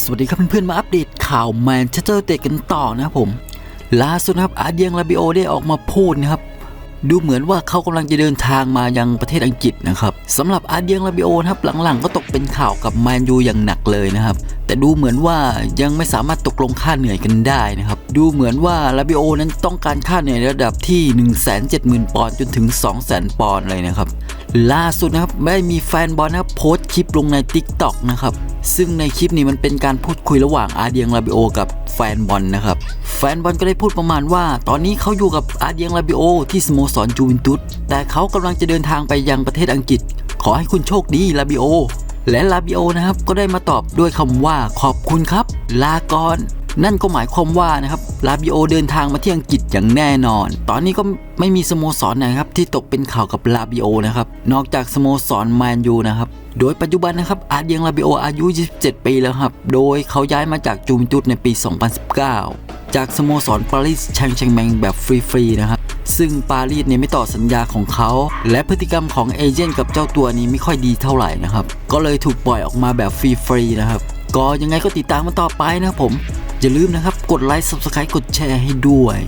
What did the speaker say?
สวัสดีครับเพื่อนๆมาอัปเดตข่าวแมนเชสเตอร์เตะกันต่อนะครับผมล่าสุดครับอาเดียงลาบิโอได้ออกมาพูดนะครับดูเหมือนว่าเขากำลังจะเดินทางมายังประเทศอังกฤษนะครับสำหรับอาเดียงลาบิโอนะครับหลังๆ ก็ตกเป็นข่าวกับแมนยูอย่างหนักเลยนะครับ แต่ดูเหมือนว่ายังไม่สามารถตกลงค่าเหนื่อยกันได้นะครับ ดูเหมือนว่าลาบิโอนั้นต้องการค่าเหนื่อยระดับที่ 170,000 ปอนด์จนถึง 200,000 ปอนด์เลยนะครับ ล่าสุดนะครับได้มีแฟนบอลนะครับโพสต์คลิปลงใน t ิ k t o k นะครับซึ่งในคลิปนี้มันเป็นการพูดคุยระหว่างอาเดียงลาบิโอกับแฟนบอลนะครับแฟนบอลก็ได้พูดประมาณว่า ตอนนี้เขาอยู่กับอาเดียงลาบิโอที่สโมสรจูเวนตุสแต่เขากำลังจะเดินทางไปยังประเทศอังกฤษ ขอให้คุณโชคดีลาบิโอและลาบิโอนะครับก็ได้มาตอบด้วยคำว่าขอบคุณครับ ลาก่อน นั่นก็หมายความว่านะครับลาบิโอเดินทางมาที่อังกฤษอย่างแน่นอน ตอนนี้ก็ไม่มีสโมสรไหนครับที่ตกเป็นข่าวกับลาบิโอนะครับนอกจากสโมสรแมนยูนะครับโดยปัจจุบันนะครับอาเดียงลาบิโออายุ 27 ปีแล้วครับ โดยเขาย้ายมาจากจูเวนตุสในปี 2019 จากสโมสรปารีสแชงแชงแมงแบบฟรีๆนะครับซึ่งปารีสเนี่ยไม่ต่อสัญญาของเขา และพฤติกรรมของเอเจนต์กับเจ้าตัวนี้ไม่ค่อยดีเท่าไหร่นะครับ ก็เลยถูกปล่อยออกมาแบบฟรีๆนะครับ ก็ยังไงก็ติดตามมาต่อไปนะครับผม อย่าลืมนะครับ กดไลค์ subscribe กดแชร์ให้ด้วย